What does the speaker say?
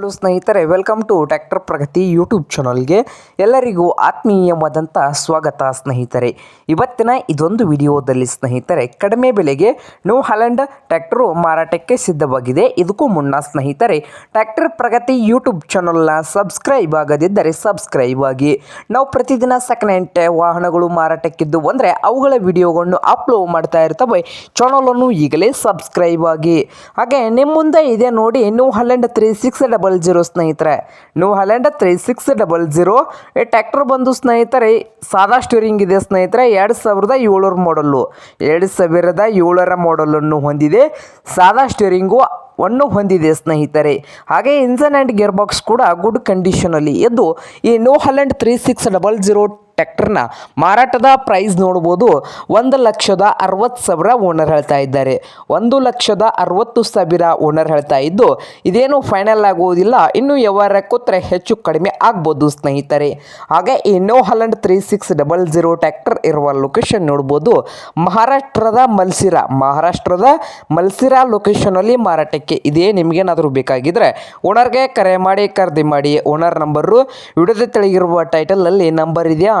Hello ಸ್ನೇಹಿತರೆ welcome to tractor Pragati YouTube ಚಾನಲ್ಗೆ ಎಲ್ಲರಿಗೂ ಆತ್ಮೀಯವಾದಂಥ ಸ್ವಾಗತ ಸ್ನೇಹಿತರೆ. ಇವತ್ತಿನ ಇದೊಂದು ವಿಡಿಯೋದಲ್ಲಿ ಸ್ನೇಹಿತರೆ, ಕಡಿಮೆ ಬೆಲೆಗೆ ನ್ಯೂ ಹಾಲೆಂಡ್ ಟ್ರ್ಯಾಕ್ಟರು ಮಾರಾಟಕ್ಕೆ ಸಿದ್ಧವಾಗಿದೆ. ಇದಕ್ಕೂ ಮುನ್ನ ಸ್ನೇಹಿತರೆ ಟ್ಯಾಕ್ಟರ್ ಪ್ರಗತಿ ಯೂಟ್ಯೂಬ್ ಚಾನಲ್ನ ಸಬ್ಸ್ಕ್ರೈಬ್ ಆಗದಿದ್ದರೆ ಸಬ್ಸ್ಕ್ರೈಬ್ ಆಗಿ. ನಾವು ಪ್ರತಿದಿನ ಸೆಕೆಂಡ್ ಹ್ಯಾಂಡ್ ವಾಹನಗಳು ಮಾರಾಟಕ್ಕಿದ್ದು ಅಂದರೆ ಅವುಗಳ ವಿಡಿಯೋಗಳನ್ನು ಅಪ್ಲೋಡ್ ಮಾಡ್ತಾ ಇರ್ತವೆ. ಚಾನಲನ್ನು ಈಗಲೇ ಸಬ್ಸ್ಕ್ರೈಬ್ ಆಗಿ. ಹಾಗೆ ನಿಮ್ಮ ಮುಂದೆ ಇದೆ ನೋಡಿ new Holland three six double zero ಸ್ನೇಹಿತರೆ. New Holland three six double zero ಈ ಟ್ಯಾಕ್ಟರ್ ಬಂದು ಸ್ನೇಹಿತರೆ, ಸಾದಾ ಸ್ಟೀರಿಂಗ್ ಇದೆ ಸ್ನೇಹಿತರೆ, ಎರಡು ಸಾವಿರದ ಏಳರ ಮಾಡಲ್ಲು ಎರಡು ಸಾವಿರದ ಏಳರ ಮಾಡಲನ್ನು ಹೊಂದಿದೆ. ಸಾದಾ ಸ್ಟೀರಿಂಗು ಅನ್ನು ಹೊಂದಿದೆ ಸ್ನೇಹಿತರೆ. ಹಾಗೆ ಇಂಜನ್ ಆ್ಯಂಡ್ ಗೇರ್ ಬಾಕ್ಸ್ ಕೂಡ ಗುಡ್ ಕಂಡೀಷನಲ್ಲಿ ಇದ್ದು ಈ new Holland three six double zero ಟ್ರ್ಯಾಕ್ಟರ್ನ ಮಾರಾಟದ ಪ್ರೈಸ್ ನೋಡ್ಬೋದು ಒಂದು ಲಕ್ಷದ ಅರವತ್ತು ಸಾವಿರ ಓನರ್ ಹೇಳ್ತಾ ಇದ್ದಾರೆ. ಒಂದು ಲಕ್ಷದ ಅರವತ್ತು ಸಾವಿರ ಓನರ್ ಹೇಳ್ತಾ ಇದ್ದು, ಇದೇನು ಫೈನಲ್ ಆಗುವುದಿಲ್ಲ ಇನ್ನು ವ್ಯವಹಾರ ಕೂತ್ರೆ ಹೆಚ್ಚು ಕಡಿಮೆ ಆಗ್ಬೋದು ಸ್ನೇಹಿತರೆ. ಹಾಗೆ ಇನ್ನೋ Holland three six double zero tractor ಇರುವ ಲೊಕೇಶನ್ ನೋಡ್ಬೋದು. ಮಹಾರಾಷ್ಟ್ರದ ಮಲ್ಸಿರಾ ಮಹಾರಾಷ್ಟ್ರದ ಮಲ್ಸಿರಾ ಲೊಕೇಶನಲ್ಲಿ ಮಾರಾಟಕ್ಕೆ ಇದೇ. ನಿಮಗೇನಾದರೂ ಬೇಕಾಗಿದ್ದರೆ ಓನರ್ಗೆ ಕರೆ ಮಾಡಿ, ಖರೀದಿ ಮಾಡಿ. ಓನರ್ ನಂಬರು ವಿಡಿಯೋದ ತೆಳಗಿರುವ ಟೈಟಲಲ್ಲಿ ನಂಬರ್ ಇದೆ ಆ